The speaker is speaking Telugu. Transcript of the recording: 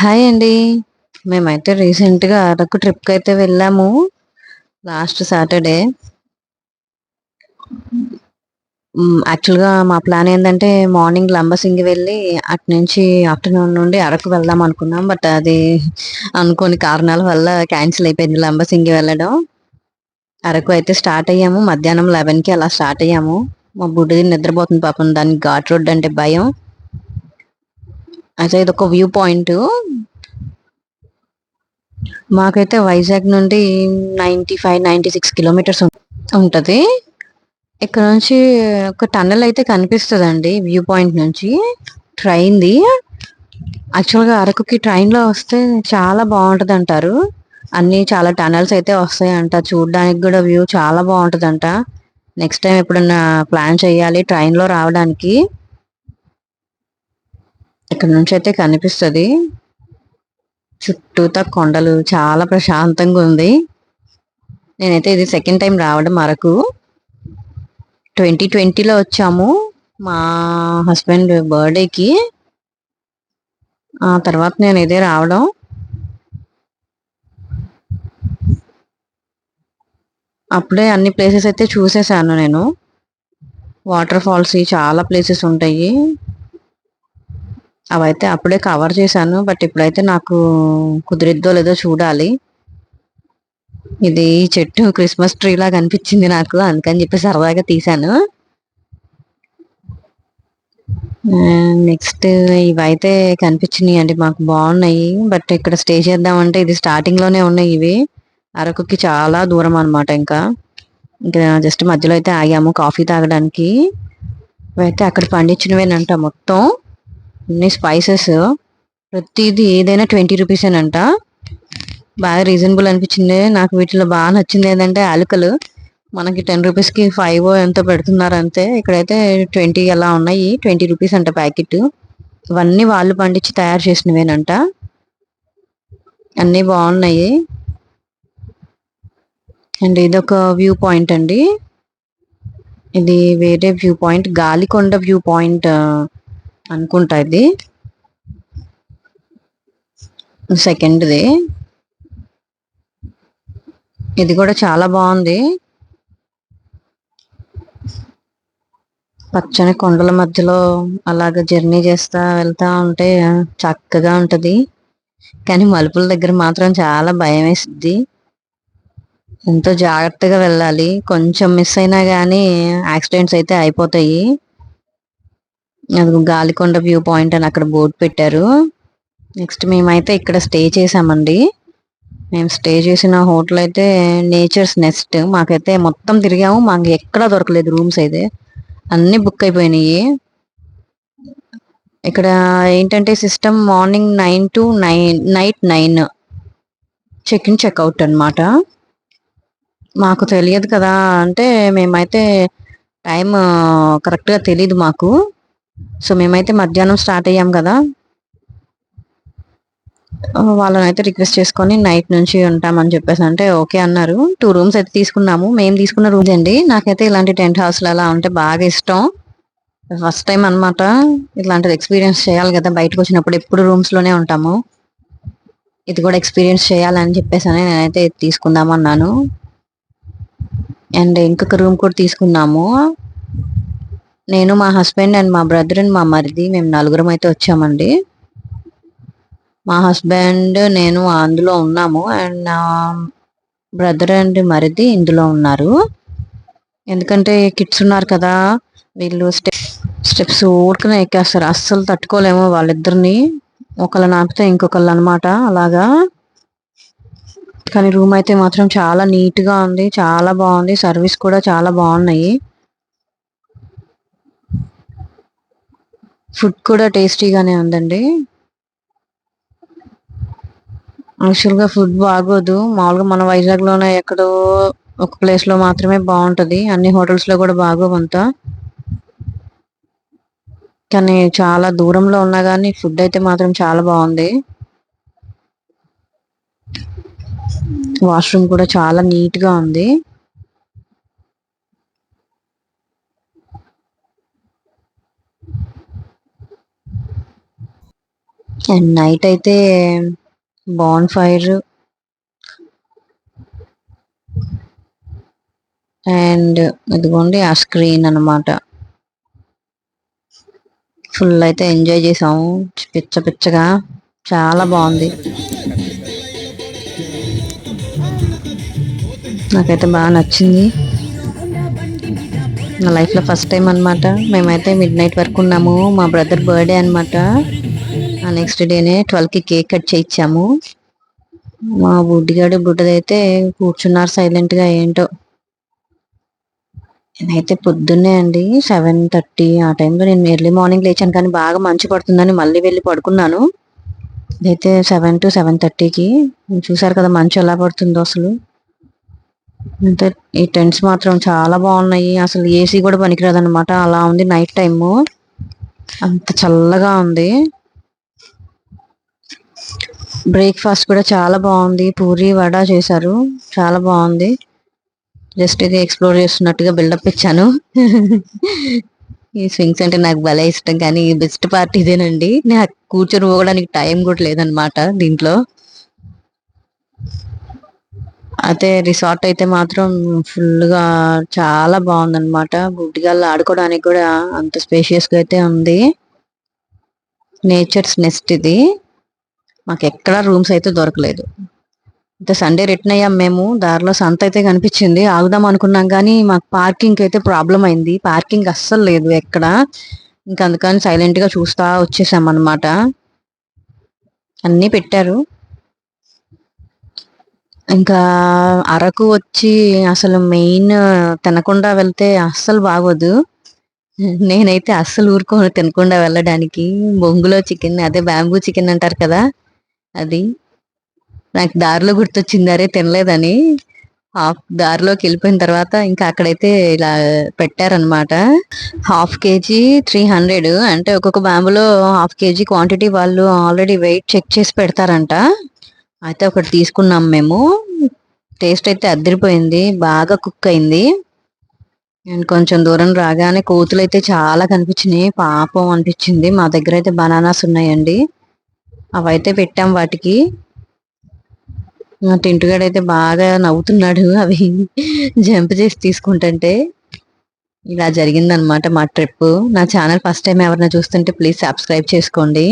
హాయ్ అండి. మేమైతే రీసెంట్‌గా అరకు ట్రిప్కి అయితే వెళ్ళాము. Last Saturday. యాక్చువల్‌గా మా ప్లాన్ ఏంటంటే మార్నింగ్ లంబసింగి వెళ్ళి అటు నుంచి ఆఫ్టర్‌నూన్ నుండి అరకు వెళ్దాం అనుకున్నాం. బట్ అది అనుకోని కారణాల వల్ల క్యాన్సిల్ అయిపోయింది లంబసింగి వెళ్ళడం. అరకు అయితే స్టార్ట్ అయ్యాము. మధ్యాహ్నం 11కి అలా స్టార్ట్ అయ్యాము. మా బుడ్డిది నిద్రపోతుంది పాపం దానికి ఘాట్ రోడ్ అంటే భయం. అయితే ఇదొక వ్యూ పాయింట్. మాకైతే వైజాగ్ నుండి 95, 96 కిలోమీటర్స్ ఉంటుంది ఇక్కడ నుంచి ఒక టన్నెల్ అయితే కనిపిస్తుందండి వ్యూ పాయింట్ నుంచి ట్రైన్‌ది. యాక్చువల్‌గా అరకుకి ట్రైన్‌లో వస్తే చాలా బాగుంటుంది అంటారు అన్నీ చాలా టనెల్స్ అయితే వస్తాయంట. చూడడానికి కూడా వ్యూ చాలా బాగుంటుందంట నెక్స్ట్ టైం ఎప్పుడన్నా ప్లాన్ చేయాలి ట్రైన్‌లో రావడానికి. ఇక్కడ నుంచి అయితే కనిపిస్తుంది చుట్టూతా కొండలు చాలా ప్రశాంతంగా ఉంది. నేనైతే ఇది సెకండ్ టైం రావడం అరకు. 2020లో వచ్చాము. మా హస్బెండ్ బర్త్‌డేకి. ఆ తర్వాత నేను ఇదే రావడం. అప్పుడే అన్ని ప్లేసెస్ అయితే చూసేసాను నేను. వాటర్ ఫాల్స్ చాలా ప్లేసెస్ ఉంటాయి. అవైతే అప్పుడే కవర్ చేశాను. బట్ ఇప్పుడైతే నాకు కుదిరిద్దో లేదో చూడాలి. ఇది చెట్టు క్రిస్మస్ ట్రీ లాగా అనిపించింది నాకు. అందుకని చెప్పి సరదాగా తీశాను. నెక్స్ట్ ఇవైతే కనిపించినియండి మాకు బాగున్నాయి బట్ ఇక్కడ స్టే చేద్దామంటే ఇది స్టార్టింగ్‌లోనే ఉన్నాయి ఇవి. అరకుకి చాలా దూరం అనమాట ఇంకా. ఇంకా జస్ట్ మధ్యలో అయితే ఆగాము కాఫీ తాగడానికి. ఇవైతే అక్కడ పండించినవేనంట మొత్తం. అన్ని స్పైసెస్. ప్రతిది ఏదైనా ట్వంటీ రూపీస్ అంట బాగా రీజనబుల్ అనిపించింది. నాకు వీటిలో బాగా నచ్చింది ఏంటంటే అలుకలు మనకి 10 రూపీస్‌కి ఫైవ్ ఎంత పెడుతున్నారు అంతే. ఇక్కడైతే 20 అలా ఉన్నాయి. 20 రూపీస్ అంట ప్యాకెట్. ఇవన్నీ వాళ్ళు పండించి తయారు చేసినవేనంట. అన్నీ బాగున్నాయి అండ్ ఇదొక వ్యూ పాయింట్ అండి. ఇది వేరే view point. Galikonda view point అనుకుంటా ఇది. సెకండ్‌ది. ఇది కూడా చాలా బాగుంది పచ్చని కొండల మధ్యలో అలాగ జర్నీ చేస్తా వెళ్తా ఉంటే చక్కగా ఉంటది. కానీ మలుపుల దగ్గర మాత్రం చాలా భయమేసిద్ది. ఎంతో జాగ్రత్తగా వెళ్ళాలి. కొంచెం మిస్ అయినా కానీ యాక్సిడెంట్స్ అయితే అయిపోతాయి. అది గాలికొండ వ్యూ పాయింట్ అని అక్కడ బోర్డ్ పెట్టారు. నెక్స్ట్ మేమైతే ఇక్కడ స్టే చేసామండి. మేము స్టే చేసిన హోటల్ అయితే నేచర్స్ నెస్ట్. మాకైతే మొత్తం తిరిగాము. మాకు ఎక్కడా దొరకలేదు రూమ్స్ అయితే. అన్నీ బుక్ అయిపోయినాయి. ఇక్కడ ఏంటంటే system morning nine to nine night nine check in, check out మాకు తెలియదు కదా! అంటే మేమైతే టైమ్ కరెక్ట్‌గా తెలీదు మాకు. సో, మేమైతే మధ్యాహ్నం స్టార్ట్ అయ్యాం కదా! వాళ్ళనైతే రిక్వెస్ట్ చేసుకొని నైట్ నుంచి ఉంటామని చెప్పేసి అంటే ఓకే అన్నారు. టూ రూమ్స్ అయితే తీసుకున్నాము. మేము తీసుకున్న రూమ్స్ అండి. నాకైతే ఇలాంటి టెంట్ హౌస్‌లు అలా ఉంటే బాగా ఇష్టం. ఫస్ట్ టైం అన్నమాట. ఇట్లాంటిది ఎక్స్‌పీరియన్స్ చేయాలి కదా! బయటకు వచ్చినప్పుడు ఎప్పుడు రూమ్స్‌లోనే ఉంటాము. ఇది కూడా ఎక్స్‌పీరియన్స్ చేయాలని చెప్పేసని నేనైతే తీసుకుందామన్నాను తీసుకుందాం అన్నాను. అండ్ ఇంకొక రూమ్ కూడా తీసుకున్నాము. నేను, మా హస్బెండ్ అండ్ మా బ్రదర్ అండ్ మా మరిది మేము నలుగురం అయితే వచ్చామండి. మా హస్బెండ్, నేను అందులో ఉన్నాము. అండ్ నా బ్రదర్ అండ్ మరిది ఇందులో ఉన్నారు. ఎందుకంటే కిడ్స్ ఉన్నారు కదా! వీళ్ళు స్టె స్టెప్స్ ఊరికనే ఎక్కేస్తారు. అస్సలు తట్టుకోలేము వాళ్ళిద్దరిని. ఒకళ్ళని ఆపితే ఇంకొకళ్ళు అనమాట అలాగా. కానీ రూమ్ అయితే మాత్రం చాలా నీట్‌గా ఉంది. చాలా బాగుంది సర్వీస్ కూడా చాలా బాగున్నాయి ఫుడ్ కూడా టేస్టీగానే ఉందండి. యాక్చువల్‌గా ఫుడ్ బాగోదు. మామూలుగా మన వైజాగ్‌లోనే ఎక్కడో ఒక ప్లేస్‌లో మాత్రమే బాగుంటుంది అన్ని హోటల్స్‌లో కూడా బాగోవంతా. కానీ చాలా దూరంలో ఉన్నా కానీ ఫుడ్ అయితే మాత్రం చాలా బాగుంది వాష్‌రూమ్ కూడా చాలా నీట్‌గా ఉంది. అండ్ నైట్ అయితే బాన్ ఫైర్ అండ్ ఇదిగోండి ఆ స్క్రీన్ అన్నమాట. ఫుల్ అయితే ఎంజాయ్ చేసాము. పిచ్చ పిచ్చగా. చాలా బాగుంది. నాకైతే బాగా నచ్చింది. నా లైఫ్లో ఫస్ట్ టైం అనమాట మేమైతే మిడ్ నైట్ వరకు ఉన్నాము. మా బ్రదర్ బర్త్డే అనమాట ఆ నెక్స్ట్ డేనే ట్వెల్వ్కి కేక్ కట్ చేయించాము. మా బుడ్డిగాడు బుడ్డదైతే కూర్చున్నారు సైలెంట్గా ఏంటో. నేనైతే పొద్దున్నే అండి సెవెన్ థర్టీ ఆ టైంలో నేను ఎర్లీ మార్నింగ్ లేచాను కానీ బాగా మంచు పడుతుందని మళ్ళీ వెళ్ళి పడుకున్నాను. ఇదైతే సెవెన్ టు సెవెన్ థర్టీకి చూసారు కదా మంచు ఎలా పడుతుందో అసలు. అంటే ఈ టెంట్స్ మాత్రం చాలా బాగున్నాయి. అసలు ఏసీ కూడా పనికిరాదు అనమాట అలా ఉంది నైట్ టైము అంత చల్లగా ఉంది. బ్రేక్ఫాస్ట్ కూడా చాలా బాగుంది. పూరి వడ చేశారు. చాలా బాగుంది. జస్ట్ ఇది ఎక్స్ప్లోర్ చేస్తున్నట్టుగా బిల్డప్ ఇచ్చాను. ఈ స్వింగ్స్ అంటే నాకు భలే ఇష్టం. కానీ బెస్ట్ పార్ట్ ఇదేనండి. నాకు కూర్చొని పోవడానికి టైం కూడా లేదనమాట దీంట్లో. అయితే రిసార్ట్ అయితే మాత్రం ఫుల్గా చాలా బాగుందన్నమాట. గుడ్డిగాల్లో ఆడుకోవడానికి కూడా అంత స్పేషియస్గా అయితే ఉంది. నేచర్స్ నెస్ట్ ఇది. మాకు ఎక్కడ రూమ్స్ అయితే దొరకలేదు. అంటే సండే రిటర్న్ అయ్యాం మేము దారిలో సంత అయితే కనిపించింది ఆగుదాం అనుకున్నాం కానీ మాకు పార్కింగ్ అయితే ప్రాబ్లం అయింది. పార్కింగ్ అస్సలు లేదు ఎక్కడ. ఇంకా అందుకని సైలెంట్గా చూస్తా వచ్చేసాం అనమాట అన్నీ పెట్టారు. ఇంకా అరకు వచ్చి అసలు మెయిన్ తినకుండా వెళ్తే అస్సలు బాగోదు. నేనైతే అస్సలు ఊరుకోను తినకుండా వెళ్ళడానికి. బొంగులో చికెన్ అదే బ్యాంబూ చికెన్ అంటారు కదా. అది. నాకు దారిలో గుర్తొచ్చింది అరే తినలేదని. హాఫ్ దారిలోకి వెళ్ళిపోయిన తర్వాత ఇంకా అక్కడైతే ఇలా పెట్టారనమాట హాఫ్ కేజీ త్రీ హండ్రెడ్. అంటే ఒక్కొక్క బ్యాంబులో హాఫ్ కేజీ క్వాంటిటీ వాళ్ళు ఆల్రెడీ వెయిట్ చెక్ చేసి పెడతారంట. అయితే ఒకటి తీసుకున్నాం మేము. టేస్ట్ అయితే అద్దరిపోయింది బాగా కుక్ అయింది. అండ్ కొంచెం దూరం రాగానే కోతులు అయితే చాలా కనిపించినాయి. పాపం అనిపించింది. మా దగ్గర అయితే బనానాస్ ఉన్నాయండి. అవైతే పెట్టాం వాటికి. టింటుగాడు అయితే బాగా నవ్వుతున్నాడు. అవి జంప్ చేసి తీసుకుంటుంటే ఇలా జరిగిందనమాట మా ట్రిప్ నా ఛానల్ ఫస్ట్ టైం ఎవరైనా చూస్తుంటే ప్లీజ్ సబ్స్క్రైబ్ చేసుకోండి.